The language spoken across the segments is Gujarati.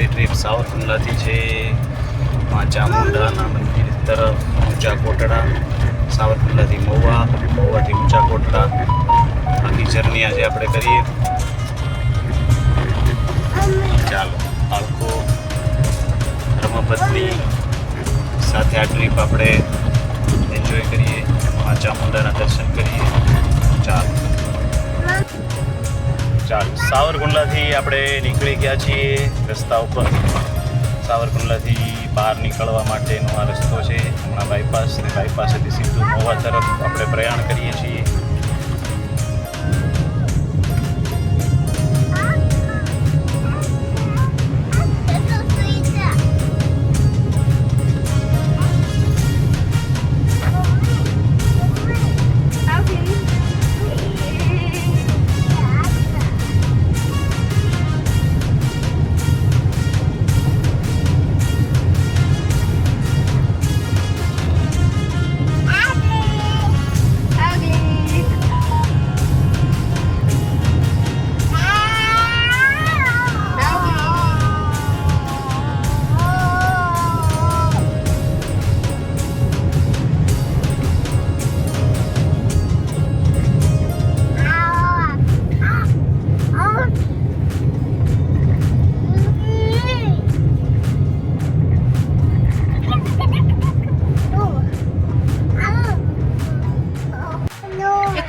આપણી ટ્રીપ સાવરકુંડલાથી છે મા ચામુંડાના મંદિર તરફ, ઊંચા કોટડા સાવરકુંડલાથી મહુવા મહુવાથી ઊંચા કોટડા. આખી જર્ની આજે આપણે કરીએ. ચાલો બાળકો ધર્મપત્ની સાથે આ ટ્રીપ આપણે એન્જોય કરીએ. મા ચામુંડાના દર્શન કરીએ. સાવરકુંડલાથી આપણે નીકળી ગયા છીએ રસ્તા ઉપર. સાવરકુંડલાથી બહાર નીકળવા માટેનો આ રસ્તો છે. હમણાં બાયપાસ ને બાયપાસેથી સીધું મોવા તરફ આપણે પ્રયાણ કરીએ છીએ.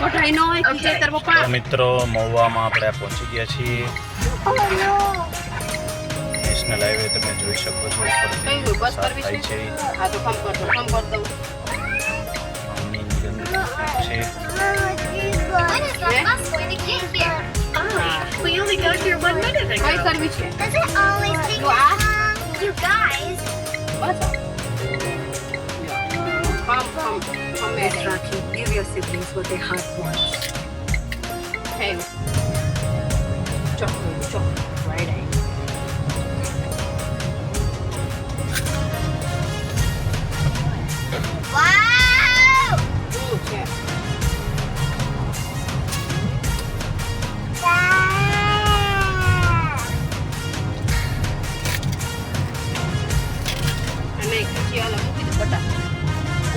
ન હોય પપ્પા મિત્રો મહુવામાં આપણે પહોંચી ગયા છીએ. નેશનલ હાઈવે તમે જોઈ શકો છો ઉપરથી કયું બસ સર્વિસ છે આ તો કમ કરતો દો કમ કર દઉં આમની ગંદકી છે We only got here one minute ago. Service છે? Does it always take Wow. You guys, bus. Come come come homemade Rocky, Give your siblings what they heart wants. Hey, chocolate, chocolate, Friday. Eh? Wow! Wow! I make a yellow with butter.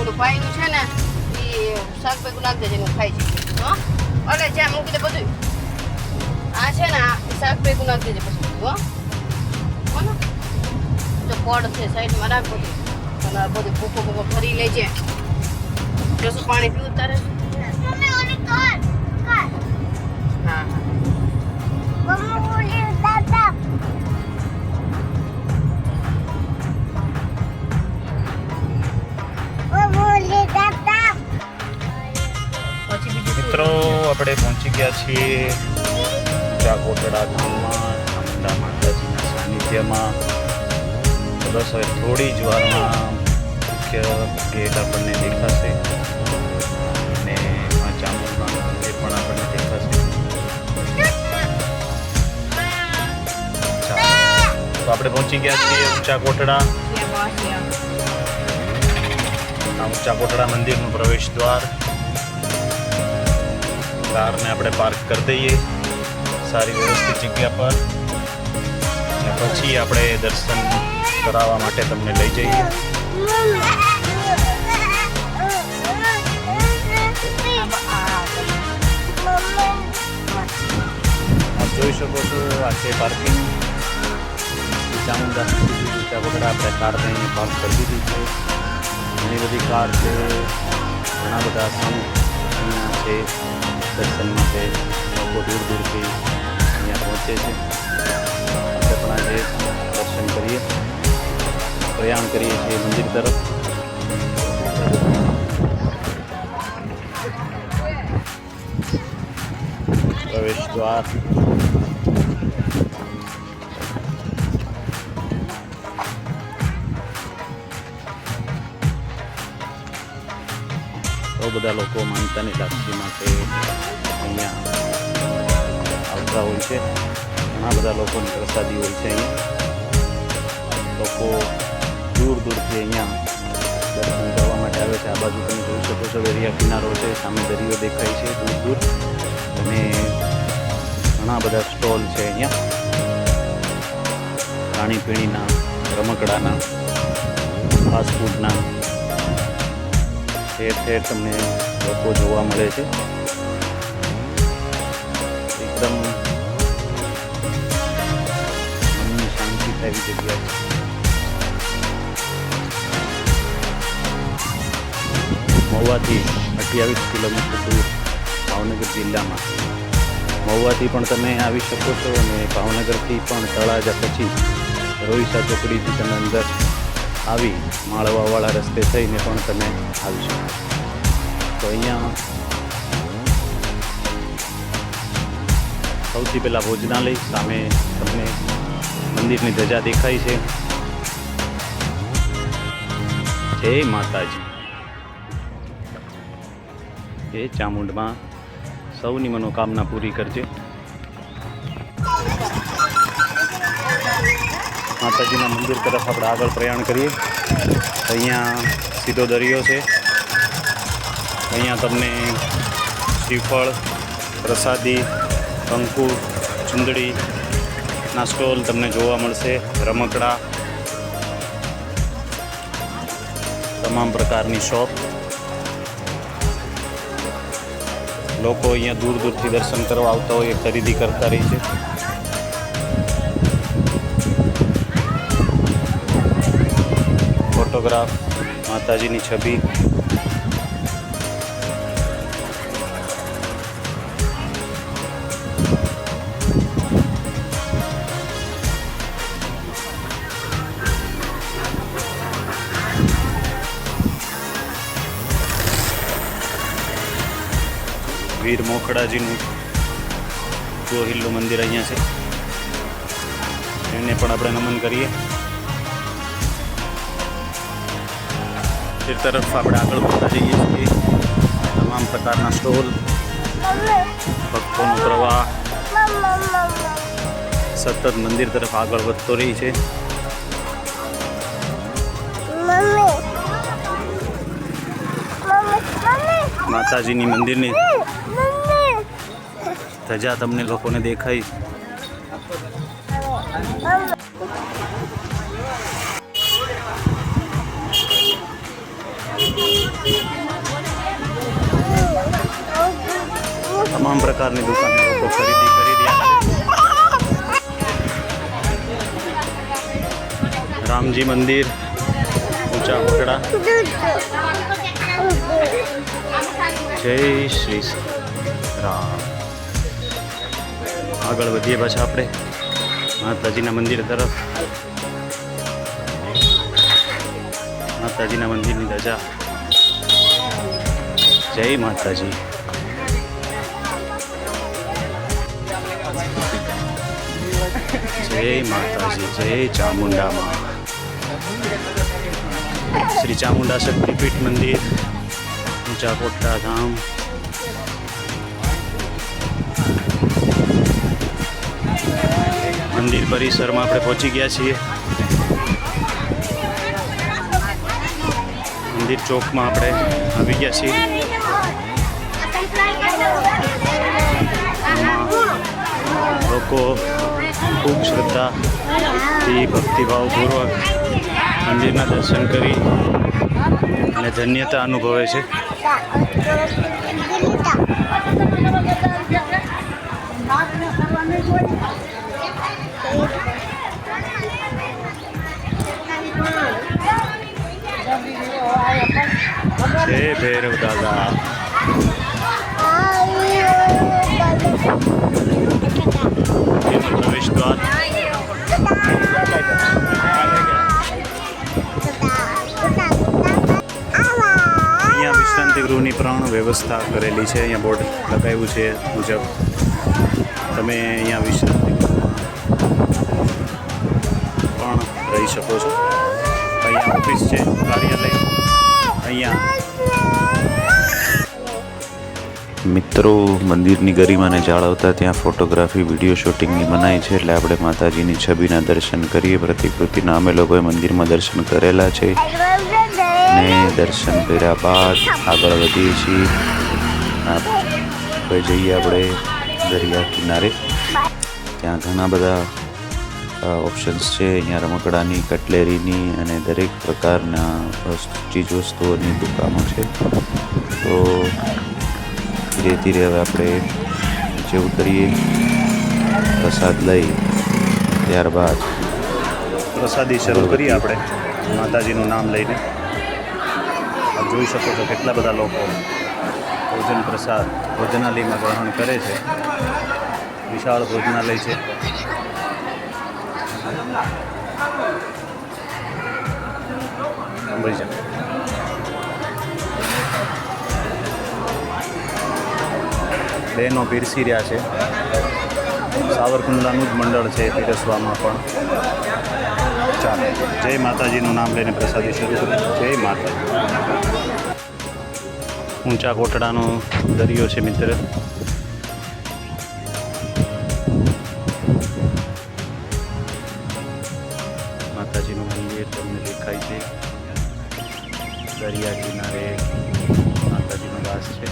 ઓલું ભાઈનું છે ને એ શાકભાઈ નાખી દેજે ખાઈ છે. હો? અલે, જ્યાં મૂકી દે બધું આ છે ને, આ શાકભાઈ નાખ દેજે પછી. હો? હો ને જો પડ છે, સાઈડમાં રાખ બધું અને બધું ભૂખો ભૂખો ભરી લેજે. જસું પાણી પીવું તારે? છીએ ઊંચા ગામમાં ધામમાં માતાજીના સાનિધ્યમાં. બસ હવે થોડી જ વારમાં મુખ્ય ગેટ આપણને દેખાશે. અને આ એ મંદિર પણ આપણને દેખાશે. તો આપણે પહોંચી ગયા છીએ ઊંચા કોટડા. આ ઊંચા કોટડા મંદિરનું પ્રવેશ દ્વાર કારને આપણે પાર્ક કરી દઈએ. સારી વ્યવસ્થિત જગ્યા પર. અને પછી આપણે દર્શન કરાવવા માટે તમને લઈ જઈએ. આપ જોઈ શકો છો આ છે પાર્કિંગ ચામુંડા ત્યાં વગર આપણે કાર અહીં પાર્ક કરી દીધી છે. ઘણી બધી કાર છે. ઘણા બધા અહીંયા છે. દર્શન માટે લોકો દૂર દૂરથી અહીંયા પહોંચે છે. આપણે પણ આજે દર્શન કરીએ, પ્રયાણ કરીએ છીએ મંદિર તરફ. પ્રવેશ દ્વાર. બધા લોકો માનતાની લાગણી માટે અહીંયા આવતા હોય છે. ઘણા બધા લોકોની પ્રસાદી હોય છે અહીંયા. લોકો દૂર દૂરથી અહીંયા દર્શન કરવા માટે આવે છે. આ બાજુ તમે જોઈ શકો છો, દરિયા કિનારો છે, સામે દરિયો દેખાય છે દૂર દૂર. અને ઘણા બધા સ્ટોલ છે અહીંયા. ખાણીપીણીના, રમકડાના ફાસ્ટફૂડના ઠેર ઠેર તમને લોકો જોવા મળે છે. એકદમ મનની શાંતિ થાય જગ્યા છે. મહુવાથી અઠ્યાવીસ કિલોમીટર દૂર ભાવનગર જિલ્લામાં. મહુવાથી પણ તમે આવી શકો છો અને ભાવનગરથી પણ તળાજા પછી રોઈસા ચોકડીથી તમે અંદર આવી માળવાવાળા રસ્તે થઈને પણ તમે આવી શકો. તો અહીંયા સૌથી પહેલાં ભોજનાલય સામે તમને મંદિરની ધજા દેખાય છે. જય માતાજી. એ ચામુંડમાં સૌની મનોકામના પૂરી કરજે. માતાજીના મંદિર તરફ આપણે આગળ પ્રયાણ કરીએ. અહીંયા સીધો દરિયો છે. અહીંયા તમને શ્રીફળ, પ્રસાદી, કંકુ, ચુંદડી ના સ્ટોલ તમને જોવા મળશે. રમકડા, તમામ પ્રકારની શોપ. લોકો અહીંયા દૂર દૂરથી દર્શન કરવા આવતા હોય, એ ખરીદી કરતા રહી છે. ફોટોગ્રાફ માતાજીની છબી. વીર મોખડાજીનું જોહિલ્લું મંદિર અહીંયા છે. એને પણ આપણે નમન કરીએ. તે તરફ આપણે આગળ વધતા જઈએ છીએ. તમામ પ્રકારના સ્ટોલ, ભક્તોનો પ્રવાહ, સતત મંદિર તરફ આગળ વધતો રહી છે. માતાજીની મંદિરની ધજા તમને લોકોને દેખાય. તમામ પ્રકારની દુકાન ખરીદી કરી રહ્યા રામજી મંદિર, ઊંચા કોટડા જય શ્રી રામ. આગળ વધીએ પાછા આપણે. માતાજીના મંદિર તરફ. માતાજીના મંદિરની ધજા. જય માતાજી. જય માતાજી જય ચામુંડામાં. શ્રી ચામુંડા શક્તિપીઠ મંદિર ઊંચા કોટડા ધામ. મંદિર પરિસરમાં આપણે પહોંચી ગયા છીએ. મંદિર ચોકમાં આપણે આવી ગયા છીએ. લોકો ખૂબ શ્રદ્ધાથી ભક્તિભાવપૂર્વક મંદિરના દર્શન કરી અને ધન્યતા અનુભવે છે. જય ભૈરવ દાદા. ગૃહની પણ વ્યવસ્થા કરેલી છે. અહીંયા બોર્ડ લગાવ્યું છે મુજબ. તમે અહીંયા વિશ્રાંતિ પણ રહી શકો છો. અહીંયા ઓફિસ છે, કાર્યાલય. અહીંયા. મિત્રો, મંદિરની ગરિમાને જાળવતા ત્યાં ફોટોગ્રાફી, વીડિયો શૂટિંગની મનાઈ છે એટલે આપણે માતાજીની છબીના દર્શન કરીએ. પ્રતિકૃતિના અમે લોકોએ મંદિરમાં દર્શન કરેલા છે. ને દર્શન કર્યા બાદ આગળ વધીએ છીએ. આ જઈએ આપણે દરિયા કિનારે. ત્યાં ઘણા બધા ઓપ્શન્સ છે. અહીંયા રમકડાની કટલેરીની અને દરેક પ્રકારના વસ્તુ ચીજ દુકાનો છે. તો ધીરે ધીરે હવે આપણે નીચે ઉતરીએ પ્રસાદ લઈ ત્યારબાદ પ્રસાદી શરૂ કરીએ આપણે. માતાજીનું નામ લઈને. જોઈ શકો છો કેટલા બધા લોકો ભોજન પ્રસાદ, ભોજનાલયમાં ગ્રહણ કરે છે. વિશાળ ભોજનાલય છે. જાઓ બહેનો પીરસી રહ્યા છે. સાવરકુંડલાનું જ મંડળ છે પીરસવામાં પણ. ચાલો જય માતાજીનું નામ લઈને પ્રસાદી શરૂ કરું જય માતાજી. ઊંચા કોટડાનો દરિયો છે મિત્ર. માતાજીનું મંદિર તમને દેખાય છે. દરિયા કિનારે માતાજીનો વાસ છે.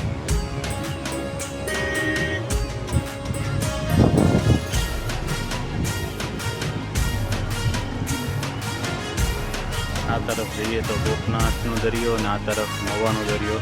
તરફ જઈએ તો ગોપનાથનો દરિયો અને આ તરફ મવાનો દરિયો.